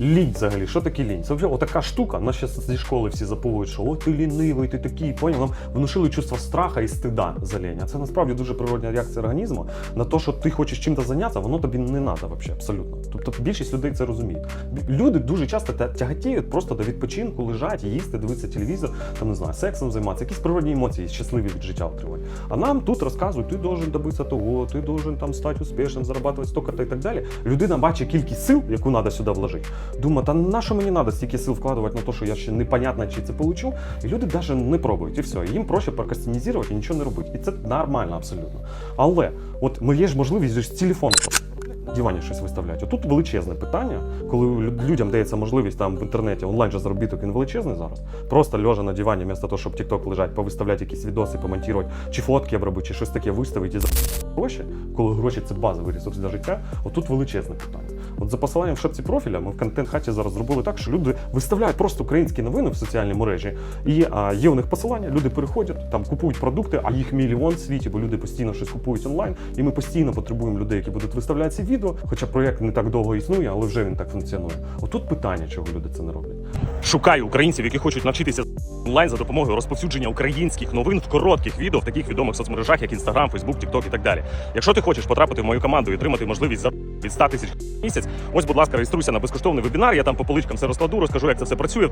Лінь взагалі, що таке лінь? Це вже отака штука, нас ще зі школи всі заповують, що о, ти лінивий, ти такий, поняв? Нам внушили чувство страха і стида за лінь. А це насправді дуже природня реакція організму на те, що ти хочеш чим-то зайнятися, воно тобі не треба взагалі, абсолютно. Тобто більшість людей це розуміють. Люди дуже часто тя- тяготіють просто до відпочинку, лежать, їсти, дивитися телевізор, там не знаю, сексом займатися, якісь природні емоції, щасливі від життя отримати. А нам тут розказують, ти должен добитися того, ти должен там стати успішним, зарабатувати стільки-то і так далі. Людина бачить кількість сил, яку треба сюди вложити. Думає, та на що мені треба стільки сил вкладувати на те, що я ще непонятно, чи це получу. І люди навіть не пробують, і все. Їм проще прокастинізувати і нічого не робити. І це нормально абсолютно. Але от є ж можливість з телефону дивані щось виставляти. Отут величезне питання, коли людям дається можливість там в інтернеті онлайн же заробіток він величезний зараз. Просто лежа на дивані, вместо того, щоб TikTok лежать, повиставляти якісь відоси, помонтувати, чи фотки обробити, чи щось таке виставити і за гроші, коли гроші це базовий ресурс для життя. Отут величезне питання. От за посиланням в шапці профіля ми в контент хаті зараз зробили так, що люди виставляють просто українські новини в соціальній мережі. І а, є у них посилання, люди переходять, там купують продукти, а їх мільйон в світі, бо люди постійно щось купують онлайн. І ми постійно потребуємо людей, які будуть виставляти ці. Хоча проєкт не так довго існує, але вже він так функціонує. Отут питання, чого люди це не роблять. Шукаю українців, які хочуть навчитися онлайн за допомогою розповсюдження українських новин в коротких відео в таких відомих соцмережах, як Instagram, Facebook, TikTok і так далі. Якщо ти хочеш потрапити в мою команду і отримати можливість за від 100 тисяч місяць, ось, будь ласка, реєструйся на безкоштовний вебінар. Я там по поличкам все розкладу, розкажу, як це все працює.